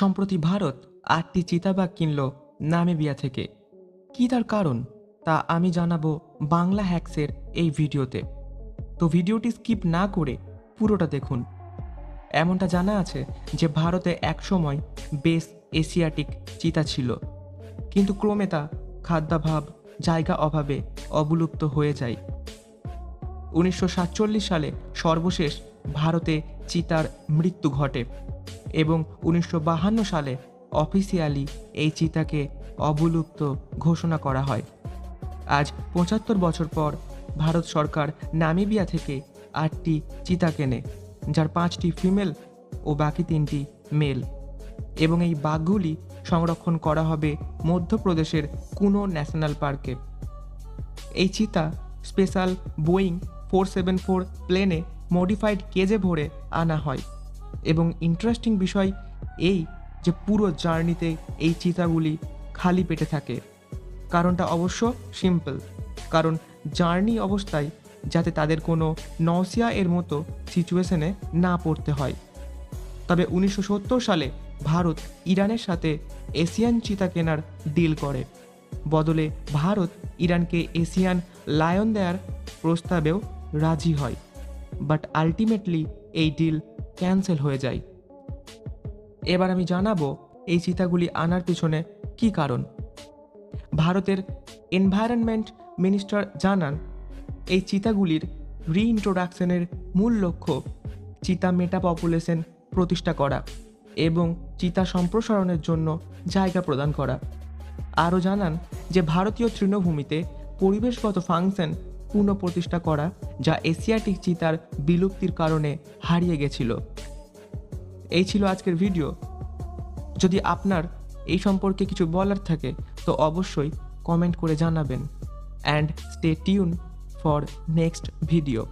সম্প্রতি ভারত আটটি চিতাবাঘ কিনল নামিবিয়া থেকে। কী তার কারণ? তা আমি জানাব বাংলা হ্যাক্সের এই ভিডিওতে। তো ভিডিওটি স্কিপ না করে পুরোটা দেখুন। এমনটা জানা আছে যে ভারতে একসময় বেশ এশিয়াটিক চিতা ছিল। কিন্তু ক্রমে তা খাদ্যাভাব, জায়গা অভাবে অবলুপ্ত হয়ে যায়। উনিশশো সাতচল্লিশ সালে সর্বশেষ ভারতে চিতার মৃত্যু ঘটে এবং উনিশশো সালে অফিসিয়ালি এই চিতাকে অবলুপ্ত ঘোষণা করা হয়। আজ পঁচাত্তর বছর পর ভারত সরকার নামিবিয়া থেকে আটটি চিতা কেনে, যার পাঁচটি ফিমেল ও বাকি তিনটি মেল এবং এই বাঘগুলি সংরক্ষণ করা হবে মধ্যপ্রদেশের কুনো ন্যাশনাল পার্কে। এই চিতা special Boeing four seven four প্লেনে মডিফাইড কেজে ভরে আনা হয়। এবং ইন্টারেস্টিং বিষয় এই যে পুরো জার্নিতে এই চিতাগুলি খালি পেটে থাকে। কারণটা অবশ্য সিম্পল। কারণ জার্নি অবস্থায় যাতে তাদের কোনো নসিয়া এর মতো সিচুয়েশনে না পড়তে হয়। তবে উনিশশো সত্তর সালে ভারত ইরানের সাথে এশিয়ান চিতা কেনার ডিল করে। বদলে ভারত ইরানকে এশিয়ান লায়ন দেওয়ার প্রস্তাবেও রাজি হয় বাট আলটিমেটলি এই ডিল ক্যান্সেল হয়ে যায়। এবার আমি জানাব এই চিতাগুলি আনার পিছনে কী কারণ। ভারতের এনভায়রনমেন্ট মিনিস্টার জানান, এই চিতাগুলির রিইন্ট্রোডাকশনের মূল লক্ষ্য চিতা মেটা পপুলেশন প্রতিষ্ঠা করা এবং চিতা সম্প্রসারণের জন্য জায়গা প্রদান করা। আরও জানান যে ভারতীয় তৃণভূমিতে পরিবেশগত ফাংশন পুনঃপ্রতিষ্ঠা করা, যা এশিয়াটিক চিতার বিলুপ্তির কারণে হারিয়ে গেছিল। এই ছিল আজকের ভিডিও। যদি আপনার এই সম্পর্কে কিছু বলার থাকে, তো অবশ্যই কমেন্ট করে জানাবেন। And stay tune for next video.